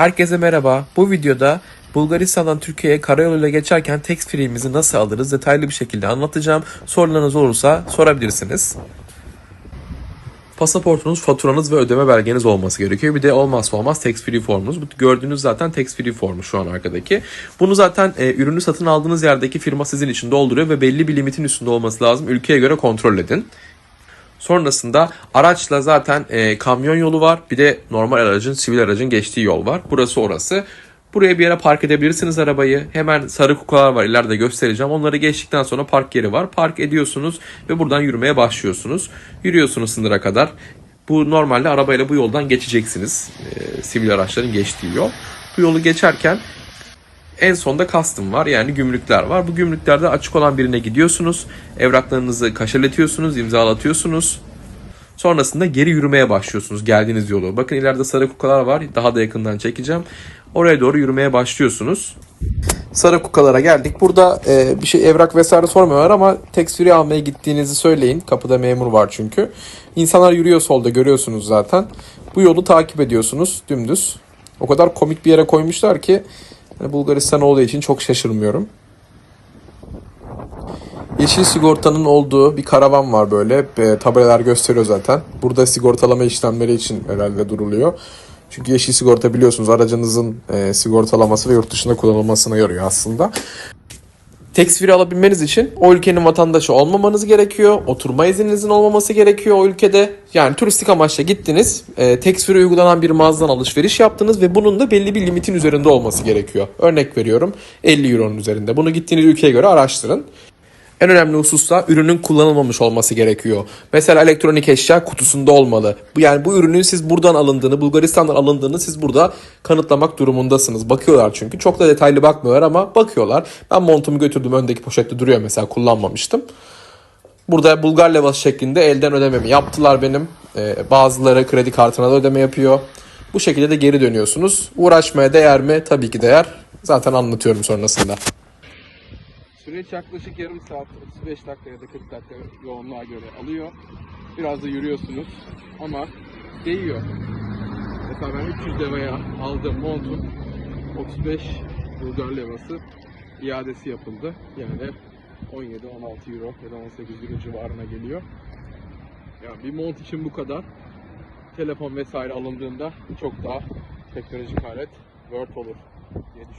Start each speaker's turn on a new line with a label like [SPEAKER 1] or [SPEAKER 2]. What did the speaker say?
[SPEAKER 1] Herkese merhaba. Bu videoda Bulgaristan'dan Türkiye'ye karayoluyla geçerken tax free'mizi nasıl alırız detaylı bir şekilde anlatacağım. Sorularınız olursa sorabilirsiniz. Pasaportunuz, faturanız ve ödeme belgeniz olması gerekiyor. Bir de olmazsa olmaz tax free formunuz. Bu gördüğünüz zaten tax free formu şu an arkadaki. Bunu zaten e, ürünü satın aldığınız yerdeki firma sizin için dolduruyor ve belli bir limitin üstünde olması lazım. Ülkeye göre kontrol edin. Sonrasında araçla zaten e, kamyon yolu var. Bir de normal aracın, sivil aracın geçtiği yol var. Burası orası. Buraya bir yere park edebilirsiniz arabayı. Hemen sarı kukalar var ileride göstereceğim. Onları geçtikten sonra park yeri var. Park ediyorsunuz ve buradan yürümeye başlıyorsunuz. Yürüyorsunuz sınıra kadar. Bu normalde arabayla bu yoldan geçeceksiniz. E, sivil araçların geçtiği yol. Bu yolu geçerken en sonda custom var yani gümrükler var. Bu gümrüklerde açık olan birine gidiyorsunuz. Evraklarınızı kaşeletiyorsunuz, imzalatıyorsunuz. Sonrasında geri yürümeye başlıyorsunuz geldiğiniz yolu. Bakın ileride sarı kukalar var. Daha da yakından çekeceğim. Oraya doğru yürümeye başlıyorsunuz. Sarı kukalara geldik. Burada e, bir şey evrak vesaire sormuyorlar ama free almaya gittiğinizi söyleyin. Kapıda memur var çünkü. İnsanlar yürüyor solda görüyorsunuz zaten. Bu yolu takip ediyorsunuz dümdüz. O kadar komik bir yere koymuşlar ki hani Bulgaristan olduğu için çok şaşırmıyorum. Yeşil sigortanın olduğu bir karavan var böyle. E, tabelalar gösteriyor zaten. Burada sigortalama işlemleri için herhalde duruluyor. Çünkü yeşil sigorta biliyorsunuz aracınızın e, sigortalaması ve yurt dışında kullanılmasına yarıyor aslında. Tax free alabilmeniz için o ülkenin vatandaşı olmamanız gerekiyor. Oturma izninizin olmaması gerekiyor o ülkede. Yani turistik amaçla gittiniz. E, tax free uygulanan bir mağazadan alışveriş yaptınız ve bunun da belli bir limitin üzerinde olması gerekiyor. Örnek veriyorum 50 euronun üzerinde. Bunu gittiğiniz ülkeye göre araştırın. En önemli husus da ürünün kullanılmamış olması gerekiyor. Mesela elektronik eşya kutusunda olmalı. Yani bu ürünün siz buradan alındığını, Bulgaristan'dan alındığını siz burada kanıtlamak durumundasınız. Bakıyorlar çünkü. Çok da detaylı bakmıyorlar ama bakıyorlar. Ben montumu götürdüm öndeki poşette duruyor mesela kullanmamıştım. Burada Bulgar levası şeklinde elden ödememi yaptılar benim. Ee, bazıları kredi kartına da ödeme yapıyor. Bu şekilde de geri dönüyorsunuz. Uğraşmaya değer mi? Tabii ki değer. Zaten anlatıyorum sonrasında.
[SPEAKER 2] Süreç yaklaşık yarım saat, 35 dakika ya da 40 dakika yoğunluğa göre alıyor. Biraz da yürüyorsunuz ama değiyor. Mesela ben 300 levaya aldığım montun 35 Bulgar levası iadesi yapıldı. Yani 17-16 euro ya da 18 euro civarına geliyor. Ya bir mont için bu kadar. Telefon vesaire alındığında çok daha teknolojik alet Word olur diye düşünüyorum.